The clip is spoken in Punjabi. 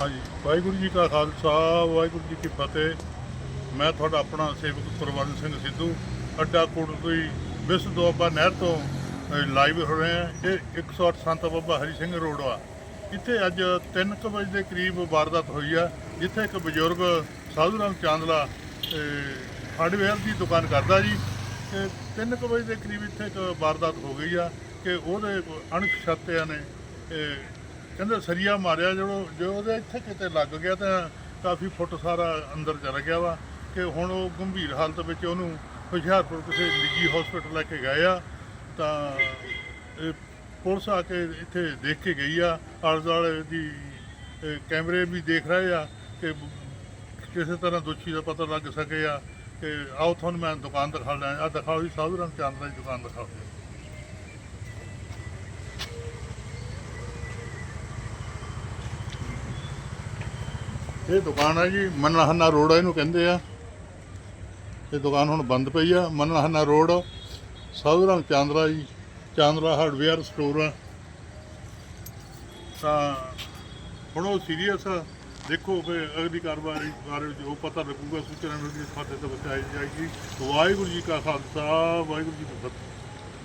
ਹਾਂਜੀ, ਵਾਹਿਗੁਰੂ ਜੀ ਕਾ ਖਾਲਸਾ, ਵਾਹਿਗੁਰੂ ਜੀ ਕੀ ਫਤਿਹ। ਮੈਂ ਤੁਹਾਡਾ ਆਪਣਾ ਸੇਵਕ ਕੁਰਬਾਨ ਸਿੰਘ ਸਿੱਧੂ, ਅੱਡਾ ਕੋਟਲੀ ਵਿਸ ਦੁਆਬਾ ਨਹਿਰ ਤੋਂ ਲਾਈਵ ਹੋ ਰਹੇ ਹਾਂ, ਇਹ 108 ਸੰਤ ਬਾਬਾ ਹਰੀ ਸਿੰਘ ਰੋਡ ਆ ਇੱਥੇ ਅੱਜ 3:00 ਵਜੇ ਦੇ ਕਰੀਬ ਵਾਰਦਾਤ ਹੋਈ ਆ, ਜਿੱਥੇ ਇੱਕ ਬਜ਼ੁਰਗ ਸਾਧੂ ਰਾਮ ਚਾਂਦਲਾ ਹਾਰਡਵੇਅਰ ਦੀ ਦੁਕਾਨ ਕਰਦਾ ਜੀ। ਤੇ 3:00 ਵਜੇ ਦੇ ਕਰੀਬ ਇੱਥੇ ਇੱਕ ਵਾਰਦਾਤ ਹੋ ਗਈ ਆ, ਕਿ ਉਹਦੇ ਅਣਪਛਾਤਿਆਂ ਨੇ ਇਹ ਕਹਿੰਦੇ ਸਰੀਆ ਮਾਰਿਆ ਜਦੋਂ ਜੋ ਉਹਦੇ ਇੱਥੇ ਕਿਤੇ ਲੱਗ ਗਿਆ ਤਾਂ ਕਾਫੀ ਫੁੱਟ ਸਾਰਾ ਅੰਦਰ ਚਲ ਗਿਆ ਵਾ ਕਿ ਹੁਣ ਉਹ ਗੰਭੀਰ ਹਾਲਤ ਵਿੱਚ ਉਹਨੂੰ ਹੁਸ਼ਿਆਰਪੁਰ ਕਿਸੇ ਨਿੱਜੀ ਹਸਪੀਟਲ ਲੈ ਕੇ ਗਏ ਆ। ਤਾਂ ਪੁਲਿਸ ਆ ਕੇ ਇੱਥੇ ਦੇਖ ਕੇ ਗਈ ਆ। ਆਲੇ ਦੁਆਲੇ ਦੀ ਕੈਮਰੇ ਵੀ ਦੇਖ ਰਹੇ ਆ ਕਿ ਕਿਸੇ ਤਰ੍ਹਾਂ ਦੋਸ਼ੀ ਦਾ ਪਤਾ ਲੱਗ ਸਕੇ ਆ ਕਿ ਆਓ ਤੁਹਾਨੂੰ ਮੈਂ ਦੁਕਾਨ ਦਿਖਾ ਲਾਂ ਆ ਦਿਖਾਓ ਜੀ, ਸਾਧੂ ਰਾਮ ਚਾਂਦਲਾ ਦੀ ਦੁਕਾਨ ਦਿਖਾਓ ਇਹ ਦੁਕਾਨ ਹੈ ਜੀ ਮਨਹਨਾ ਰੋਡ ਇਹਨੂੰ ਕਹਿੰਦੇ ਆ। ਇਹ ਦੁਕਾਨ ਹੁਣ ਬੰਦ ਪਈ ਆ ਮਨਹਨਾ ਰੋਡ। ਸਾਧੂ ਰਾਮ ਚਾਂਦਰਾ ਜੀ, ਚਾਂਦਰਾ ਹਾਰਡਵੇਅਰ ਸਟੋਰ ਆ। ਤਾਂ ਹੁਣ ਉਹ ਸੀਰੀਅਸ ਆ। ਦੇਖੋ ਕਿ ਅਗਲੀ ਕਾਰਵਾਈ ਬਾਰੇ ਜੋ ਪਤਾ ਲੱਗੂਗਾ, ਸੂਚਨਾ ਮਿਲਦੀ ਖਾਤੇ ਤੋਂ ਬਚਾਈ ਜਾਏਗੀ। ਵਾਹਿਗੁਰੂ ਜੀ ਕਾ ਖਾਲਸਾ, ਵਾਹਿਗੁਰੂ ਜੀ ਕੀ ਫਤਿਹ।